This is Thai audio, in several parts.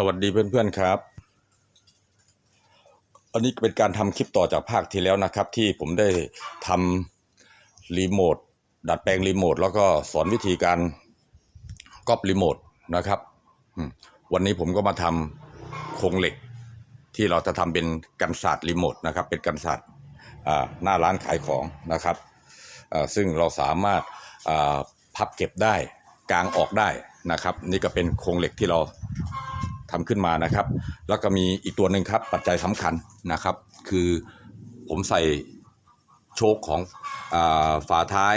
สวัสดีเพื่อนๆครับ อันนี้เป็นการทำคลิปต่อจากภาคที่แล้วนะครับ ที่ผมได้ทำรีโมทดัดแปลงรีโมทแล้วก็สอนวิธีการก๊อปรีโมทนะครับวันนี้ผมก็มาทำโครงเหล็ก ที่เราจะทำเป็นกันศาสตร์รีโมทนะครับ เป็นกันศาสตร์หน้าร้านขายของนะครับ ซึ่งเราสามารถพับเก็บได้กางออกได้นะครับ นี่ก็เป็นโครงเหล็กที่เรา ทำขึ้นมานะครับ แล้วก็มีอีกตัวหนึ่งครับ ปัจจัยสำคัญนะครับ คือผมใส่โชคของอฝาท้าย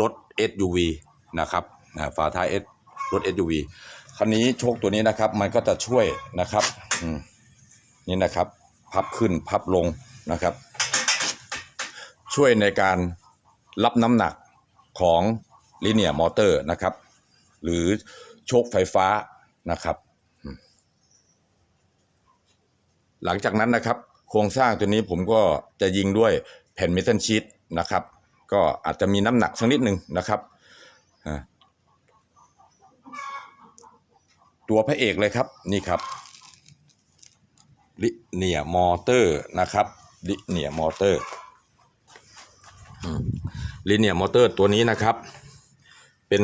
รถ SUV นะครับฝาท้าย S รถ SUV คันนี้โชคตัวนี้นะครับมันก็จะช่วยนะครับนี่นะครับ พับขึ้นพับลงนะครับ ช่วยในการรับน้ำหนักของลิเนียมอเตอร์นะครับ หรือโชคไฟฟ้านะครับ หลังจากนั้นนะครับ โครงสร้างตัวนี้ผมก็จะยิงด้วยแผ่นเมทัลชีตนะครับ ก็อาจจะมีน้ำหนักสักนิดหนึ่งนะครับตัวพระเอกเลยครับนี่ครับลิเนียมอเตอร์นะครับลิเนียมอเตอร์ลิเนียมอเตอร์ตัวนี้นะครับ เป็น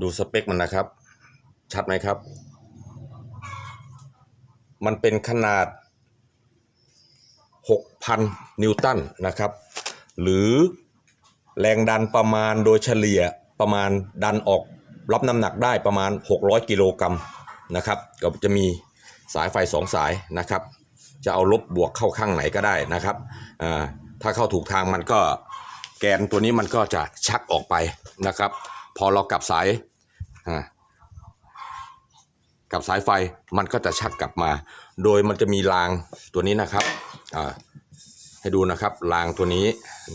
ดูสเปคมันนะครับ ชัดไหมครับ มันเป็นขนาด 6,000 นิวตันนะครับ หรือแรงดันประมาณโดยเฉลี่ยประมาณดันออกรับน้ำหนักได้ประมาณ 600 กิโลกรัมนะครับ ก็จะมีสายไฟ2สายนะครับ จะเอาลบบวกเข้าข้างไหนก็ได้นะครับอ่าถ้าเข้าถูกทางมันก็แกนตัวนี้มันก็จะชักออกไปนะครับ พอเรากลับสายอ่า กับสายไฟมันก็จะชักกลับมา โดยมันจะมีรางตัวนี้นะครับให้ดูนะครับรางตัวนี้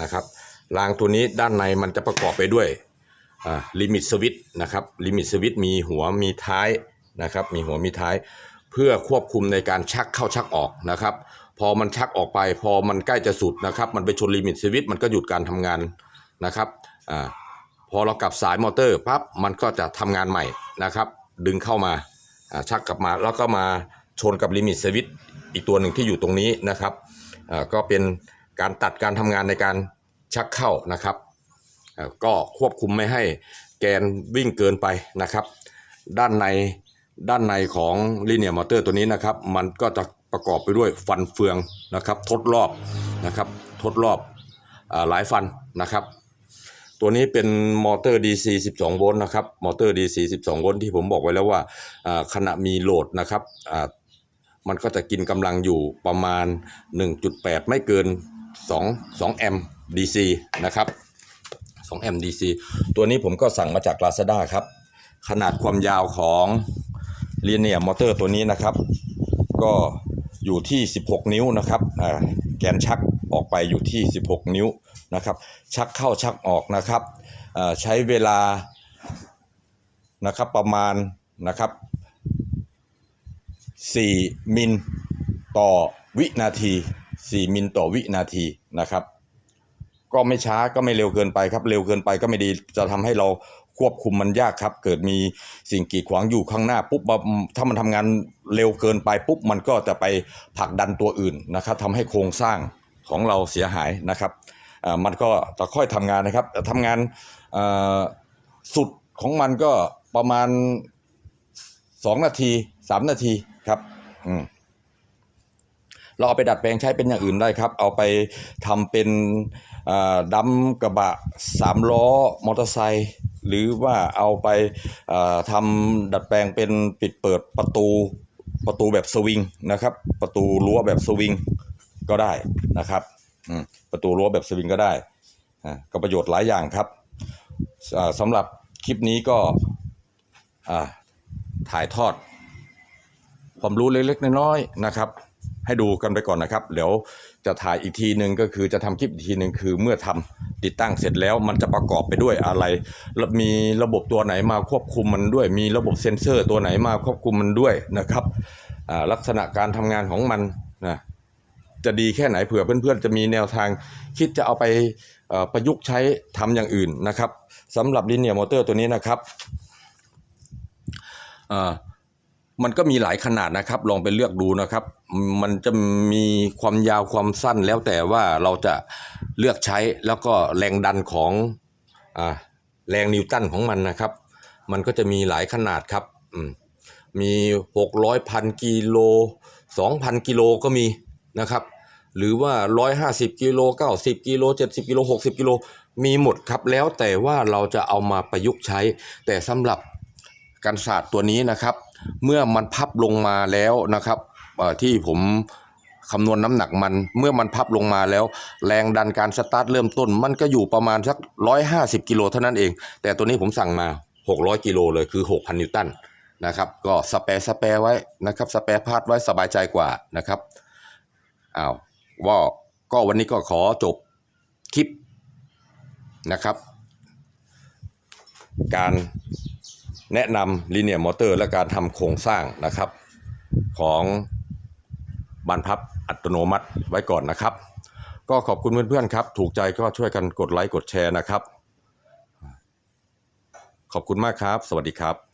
นะครับรางตัวนี้ด้านในมันจะประกอบไปด้วยลิมิตสวิตนะครับลิมิตสวิตมีหัวมีท้ายนะครับมีหัวมีท้าย เพื่อควบคุมในการชักเข้าชักออกนะครับ พอมันชักออกไป พอมันใกล้จะสุดนะครับ มันไปชนลิมิตสวิตมันก็หยุดการทำงานนะครับอพอเรากลับสายมอเตอร์ปั๊บมันก็จะทำงานใหม่นะครับ ดึงเข้ามา ชักกลับมาแล้วก็มาชนกับลิมิตสวิตอีกตัวหนึ่งที่อยู่ตรงนี้นะครับก็เป็นการตัดการทำงานในการชักเข้านะครับก็ควบคุมไม่ให้แกนวิ่งเกินไปนะครับ ด้านในด้านในของลีเนียมอเตอร์ตัวนี้นะครับ มันก็จะประกอบไปด้วยฟันเฟืองนะครับ ทดรอบนะครับ ทดรอบอหลายฟันนะครับ ตัวนี้เป็นมอเตอร์ DC 12 โวลต์นะครับมอเตอร์ DC 12 โวลต์ที่ผมบอกไว้แล้วว่าขณะมีโหลดนะครับมันก็จะกินกำลังอยู่ประมาณ 1.8 ไม่เกิน 2 2 แอมป์ DC นะครับ2แอมป์ DC ตัวนี้ผมก็สั่งมาจาก Lazada ครับ ขนาดความยาวของเลียเนียมอเตอร์ตัวนี้นะครับ ก็อยู่ที่ 16 นิ้วนะครับแกนชักออกไปอยู่ที่ 16 นิ้ว นะครับชักเข้าชักออกนะครับใช้เวลานะครับประมาณนะครับ4มิลต่อวินาที 4 มิลต่อวินาทีนะครับ ก็ไม่ช้าก็ไม่เร็วเกินไปครับ เร็วเกินไปก็ไม่ดีจะทำให้เราควบคุมมันยากครับ เกิดมีสิ่งกีดขวางอยู่ข้างหน้าปุ๊บถ้ามันทำงานเร็วเกินไปปุ๊บมันก็จะไปผลักดันตัวอื่นนะครับทำให้โครงสร้างของเราเสียหายนะครับ มันก็จะค่อยทำงานนะครับแต่ทำงานสุดของมันก็ประมาณ2นาที3นาทีครับเราเอาไปดัดแปลงใช้เป็นอย่างอื่นได้ครับ เอาไปทำเป็นอ่าดัมกระบะสามล้อมอเตอร์ไซค์หรือว่าเอาไปอ่าทำดัดแปลงเป็นปิดเปิดประตูประตูแบบสวิงนะครับ ประตูรั้วแบบสวิงก็ได้นะครับ ประตูรั้วแบบสวิงก็ได้อ่าก็ประโยชน์หลายอย่างครับอ่าสำหรับคลิปนี้ก็อ่าถ่ายทอด ความรู้เล็กๆน้อยๆนะครับ ให้ดูกันไปก่อนนะครับ เดี๋ยวจะถ่ายอีกทีหนึ่งก็คือจะทำคลิปอีกทีหนึ่งคือเมื่อทำติดตั้งเสร็จแล้วมันจะประกอบไปด้วยอะไร มีระบบตัวไหนมาควบคุมมันด้วย มีระบบเซ็นเซอร์ตัวไหนมาควบคุมมันด้วยนะครับอ่าลักษณะการทำงานของมันนะ จะดีแค่ไหนเผื่อเพื่อนๆ จะมีแนวทาง คิดจะเอาไปประยุกต์ใช้ทำอย่างอื่นนะครับสำหรับลิเนียมอเตอร์ตัวนี้นะครับมันก็มีหลายขนาดนะครับ ลองไปเลือกดูนะครับ มันจะมีความยาวความสั้นแล้วแต่ว่าเราจะเลือกใช้แล้วก็แรงดันของอแรงนิวตันของมันนะครับ มันก็จะมีหลายขนาดครับมมีหกร้อยพันกิโลสองพันกิโลก็มีนะครับ หรือว่าร้อยห้าสิบกิโลเก้าสิบกิโลเจ็ดสิบกิโลหกสิบกิโลมีหมดครับแล้วแต่ว่าเราจะเอามาประยุกต์ใช้ แต่สำหรับกันศาสตร์ตัวนี้นะครับ เมื่อมันพับลงมาแล้วนะครับที่ผมคำนวณน้ำหนักมันเมื่อมันพับลงมาแล้ว แรงดันการสตาร์ทเริ่มต้น มันก็อยู่ประมาณสัก 150กิโลเท่านั้นเอง แต่ตัวนี้ผมสั่งมา 600กิโลเลยคือ 6,000 นิวตันนะครับ ก็สเปรสเปรไว้นะครับสเปรพาดไว้สบายใจกว่านะครับอ้าว ว่าก็วันนี้ก็ขอจบคลิปนะครับ การแนะนำลีเนียมอเตอร์ และการทำโครงสร้างนะครับ ของบานพับอัตโนมัติไว้ก่อนนะครับ ก็ขอบคุณเพื่อนๆครับ ถูกใจก็ช่วยกันกดไลค์กดแชร์นะครับ ขอบคุณมากครับ สวัสดีครับ